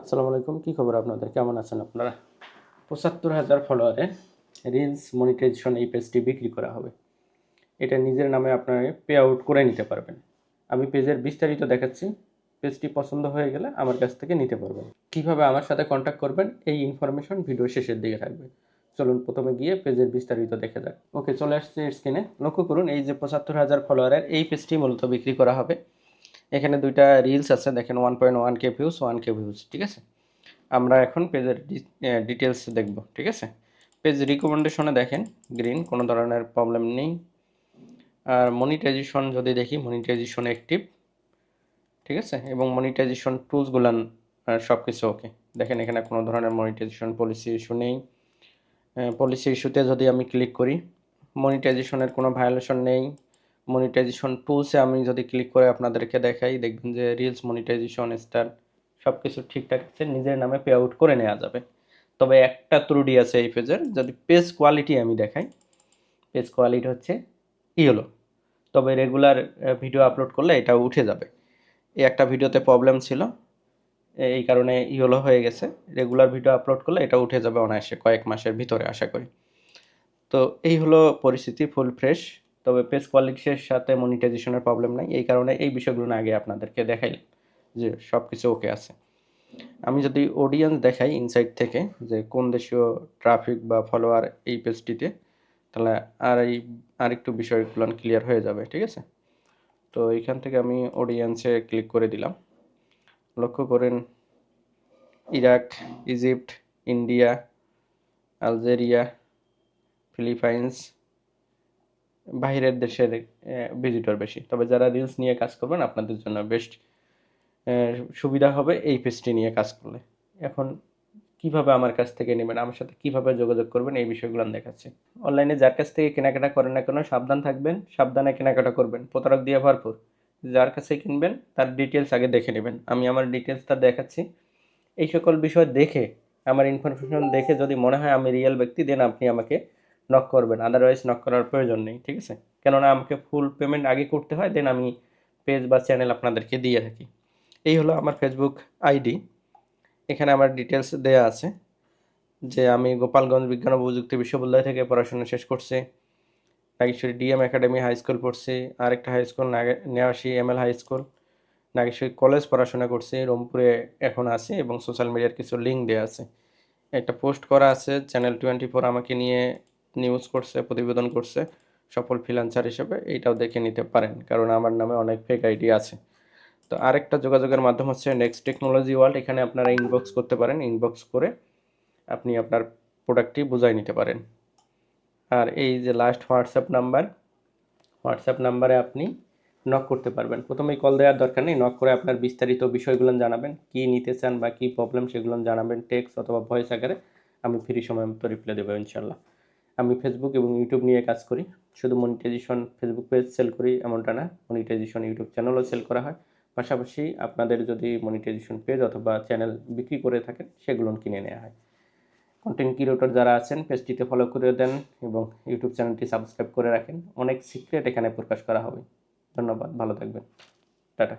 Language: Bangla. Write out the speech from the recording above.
আসসালামু আলাইকুম, কী খবর আপনাদের? কেমন আছেন আপনারা? পঁচাত্তর হাজার ফলোয়ারে রিলস মনিটাইজেশন এই পেজটি বিক্রি করা হবে। এটা নিজের নামে আপনারা পে আউট করে নিতে পারবেন। আমি পেজের বিস্তারিত দেখাচ্ছি। পেজটি পছন্দ হয়ে গেলে আমার কাছ থেকে নিতে পারবেন। কীভাবে আমার সাথে কন্ট্যাক্ট করবেন, এই ইনফরমেশন ভিডিও শেষের দিকে থাকবে। চলুন প্রথমে গিয়ে পেজের বিস্তারিত দেখে যাক। ওকে, চলে আসছে স্ক্রিনে লক্ষ্য করুন, এই যে পঁচাত্তর হাজার ফলোয়ারের এই পেজটি মূলত বিক্রি করা হবে। এখানে দুইটা রিলস আছে, দেখেন one point one K views one K views ঠিক আছে? আমরা এখন পেজের ডিটেলস দেখব, ঠিক আছে? পেজ রিকমেন্ডেশনে দেখেন গ্রিন কোনো ধরনের প্রবলেম নেই। আর মনিটাইজেশন যদি দেখি মনিটাইজেশন অ্যাক্টিভ ঠিক আছে? এবং মনিটাইজেশন টুলসগুলান সব কিছু ওকে দেখেন এখানে কোনো ধরনের মনিটাইজেশন পলিসি ইস্যু নেই। পলিসি ইস্যুতে যদি আমি ক্লিক করি মনিটাইজেশনের কোনো ভায়োলেশন নেই। মনিটাইজেশন টুলসে আমি যদি ক্লিক করে আপনাদেরকে দেখাই, দেখবেন যে রিলস মনিটাইজেশন স্টার সব কিছু ঠিকঠাক আছে, নিজের নামে পে আউট করে নেওয়া যাবে। তবে একটা ত্রুটি আছে এই পেজের যদি পেজ কোয়ালিটি আমি দেখাই পেজ কোয়ালিটি হচ্ছে ইয়েলো তবে রেগুলার ভিডিও আপলোড করলে এটা উঠে যাবে। এই একটা ভিডিওতে প্রবলেম ছিল এই কারণে ইয়েলো হয়ে গেছে। রেগুলার ভিডিও আপলোড করলে এটা উঠে যাবে অনায়াসে কয়েক মাসের ভিতরে, আশা করি। তো এই হলো পরিস্থিতি ফুল ফ্রেশ তবে পেজ কোয়ালিটির সাথে মনিটাইজেশনের প্রবলেম নাই। এই কারণে এই বিষয়গুলো আগে আপনাদেরকে দেখাইলাম যে সব কিছু ওকে আছে। আমি যদি অডিয়েন্স দেখাই ইনসাইট থেকে যে কোন দেশীয় ট্রাফিক বা ফলোয়ার এই পেজটিতে তাহলে আর এই, আরেকটু বিষয়গুলো ক্লিয়ার হয়ে যাবে, ঠিক আছে? তো এইখান থেকে আমি অডিয়েন্সে ক্লিক করে দিলাম। লক্ষ্য করেন, Iraq, Egypt, India, Algeria, Philippines বাইরের দেশের ভিজিটর বেশি। তবে যারা রিলস নিয়ে কাজ করবেন, আপনাদের জন্য বেস্ট সুবিধা হবে এই পেজটি নিয়ে কাজ করলে। এখন কীভাবে আমার কাছ থেকে নেবেন, আমার সাথে কীভাবে যোগাযোগ করবেন, এই বিষয়গুলো আমি দেখাচ্ছি। অনলাইনে যার কাছ থেকে কেনাকাটা করেন না কেন, সাবধান থাকবেন, সাবধানে কেনাকাটা করবেন। প্রতারক দিয়ে ভরপুর। যার কাছে কিনবেন, তার ডিটেলস আগে দেখে নেবেন। আমি আমার ডিটেলসটা দেখাচ্ছি। এই সকল বিষয় দেখে, আমার ইনফরমেশন দেখে যদি মনে হয় আমি রিয়েল ব্যক্তি দেন আপনি আমাকে নক করবেন আদারওয়াইজ নক করার প্রয়োজন নেই, ঠিক আছে? কেননা আমাকে ফুল পেমেন্ট আগে করতে হয় দেন আমি পেজ বা চ্যানেল আপনাদেরকে দিয়ে থাকি। এই হলো আমার ফেসবুক আইডি এখানে আমার ডিটেলস দেয়া আছে, যে আমি গোপালগঞ্জ বিজ্ঞান ও প্রযুক্তি বিশ্ববিদ্যালয় থেকে পড়াশোনা শেষ করছি, Nageshwari DM academy high school পড়ছি, আরেকটা high school Newashi M L high school Nageshwari college পড়াশোনা করছি, রংপুরে এখন আছি এবং সোশ্যাল মিডিয়ার কিছু লিঙ্ক দেওয়া আছে। একটা পোস্ট করা আছে চ্যানেল টোয়েন্টি ফোর আমাকে নিয়ে নিউজ করছে, প্রতিবেদন করছে, সফল ফ্রিলান্সার হিসেবে এইটাও দেখে নিতে পারেন, কারণ আমার নামে অনেক ফেক আইডি আছে। তো আরেকটা যোগাযোগের মাধ্যম হচ্ছে নেক্সট টেকনোলজি ওয়ার্ল্ড এখানে আপনারা ইনবক্স করতে পারেন ইনবক্স করে আপনি আপনার প্রোডাক্টটি বুঝাই নিতে পারেন। আর এই যে লাস্ট হোয়াটসঅ্যাপ নাম্বার হোয়াটসঅ্যাপ নাম্বারে আপনি নক করতে পারবেন। প্রথমেই কল দেওয়ার দরকার নেই নক করে আপনার বিস্তারিত বিষয়গুলো জানাবেন, কি নিতে চান বা কী প্রবলেম সেগুলো জানাবেন টেক্সট অথবা ভয়েস আকারে, আমি ফ্রি সময় মতো রিপ্লাই দেবো ইনশাল্লাহ আমি ফেসবুক এবং ইউটিউব নিয়ে কাজ করি। শুধু মনিটাইজেশন ফেসবুক পেজ সেল করি এমনটা না মনিটাইজেশন ইউটিউব চ্যানেলও সেল করা হয়। পাশাপাশি আপনাদের যদি মনিটাইজেশন পেজ অথবা চ্যানেল বিক্রি করে থাকেন, সেগুলো কিনে নেওয়া হয়। কন্টেন্ট ক্রিয়েটর যারা আছেন, পেজটিতে ফলো করে দেন এবং ইউটিউব চ্যানেলটি সাবস্ক্রাইব করে রাখেন। অনেক সিক্রেট এখানে প্রকাশ করা হবে। ধন্যবাদ, ভালো থাকবেন। টাটা।